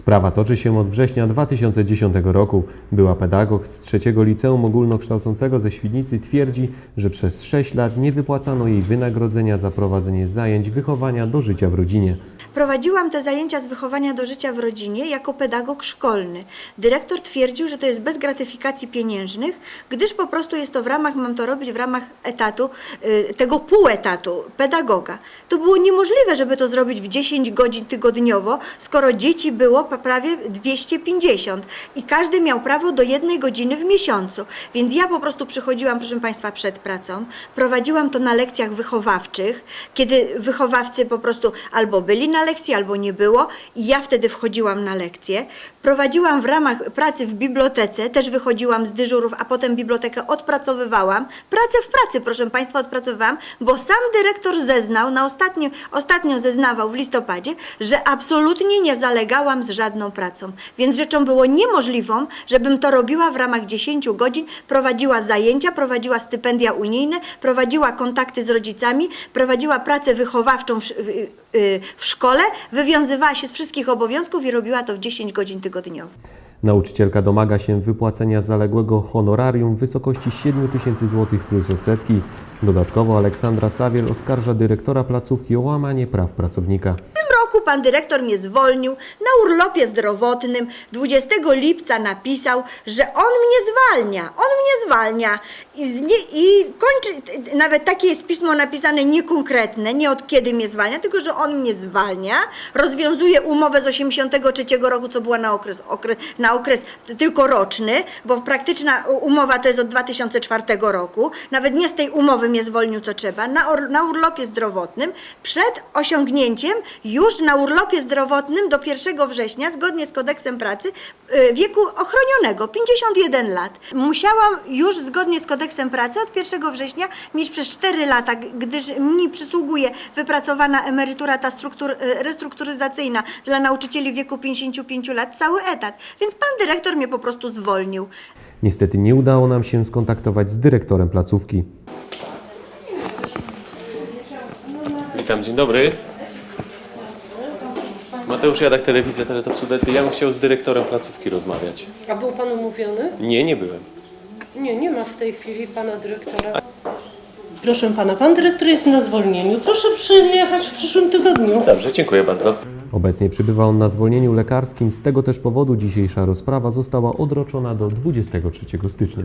Sprawa toczy się od września 2010 roku. Była pedagog z trzeciego liceum ogólnokształcącego ze Świdnicy twierdzi, że przez 6 lat nie wypłacano jej wynagrodzenia za prowadzenie zajęć wychowania do życia w rodzinie. Prowadziłam te zajęcia z wychowania do życia w rodzinie jako pedagog szkolny. Dyrektor twierdził, że to jest bez gratyfikacji pieniężnych, gdyż po prostu jest to w ramach, mam to robić w ramach etatu, y, tego półetatu pedagoga. To było niemożliwe, żeby to zrobić w 10 godzin tygodniowo, skoro dzieci było prawie 250 i każdy miał prawo do jednej godziny w miesiącu. Więc ja po prostu przychodziłam, proszę Państwa, przed pracą, prowadziłam to na lekcjach wychowawczych, kiedy wychowawcy po prostu albo byli na lekcji, albo nie było i ja wtedy wchodziłam na lekcje. Prowadziłam w ramach pracy w bibliotece, też wychodziłam z dyżurów, a potem bibliotekę odpracowywałam. Pracę w pracy, proszę Państwa, odpracowywałam, bo sam dyrektor zeznał, na ostatnim, ostatnio zeznawał w listopadzie, że absolutnie nie zalegałam z żadną pracą. Więc rzeczą było niemożliwą, żebym to robiła w ramach 10 godzin, prowadziła zajęcia, prowadziła stypendia unijne, prowadziła kontakty z rodzicami, prowadziła pracę wychowawczą w, w, y, w szkole, wywiązywała się z wszystkich obowiązków i robiła to w 10 godzin tygodniowo. Nauczycielka domaga się wypłacenia zaległego honorarium w wysokości 7 tysięcy złotych plus odsetki. Dodatkowo Aleksandra Sawiel oskarża dyrektora placówki o łamanie praw pracownika. Roku pan dyrektor mnie zwolnił na urlopie zdrowotnym. 20 lipca napisał, że on mnie zwalnia, on mnie zwalnia. I, nie, i kończy, nawet takie jest pismo napisane niekonkretne, nie od kiedy mnie zwalnia, tylko że on mnie zwalnia, rozwiązuje umowę z 83 roku, co była na okres, okres, na okres tylko roczny, bo praktyczna umowa to jest od 2004 roku. Nawet nie z tej umowy mnie zwolnił, co trzeba, na, or, na urlopie zdrowotnym, przed osiągnięciem już na urlopie zdrowotnym do 1 września, zgodnie z kodeksem pracy, y, wieku ochronionego, 51 lat. Musiałam już zgodnie z kodeksem pracy od 1 września mieć przez 4 lata, gdyż mi przysługuje wypracowana emerytura ta struktur, y, restrukturyzacyjna dla nauczycieli w wieku 55 lat, cały etat. Więc pan dyrektor mnie po prostu zwolnił. Niestety nie udało nam się skontaktować z dyrektorem placówki. Witam, dzień dobry. Mateusz Jadak, Telewizja Teletop Sudety. Ja bym chciał z dyrektorem placówki rozmawiać. A był pan umówiony? Nie, nie byłem. Nie, nie ma w tej chwili pana dyrektora. Proszę pana, pan dyrektor jest na zwolnieniu. Proszę przyjechać w przyszłym tygodniu. Dobrze, dziękuję bardzo. Obecnie przybywa on na zwolnieniu lekarskim, z tego też powodu dzisiejsza rozprawa została odroczona do 23 stycznia.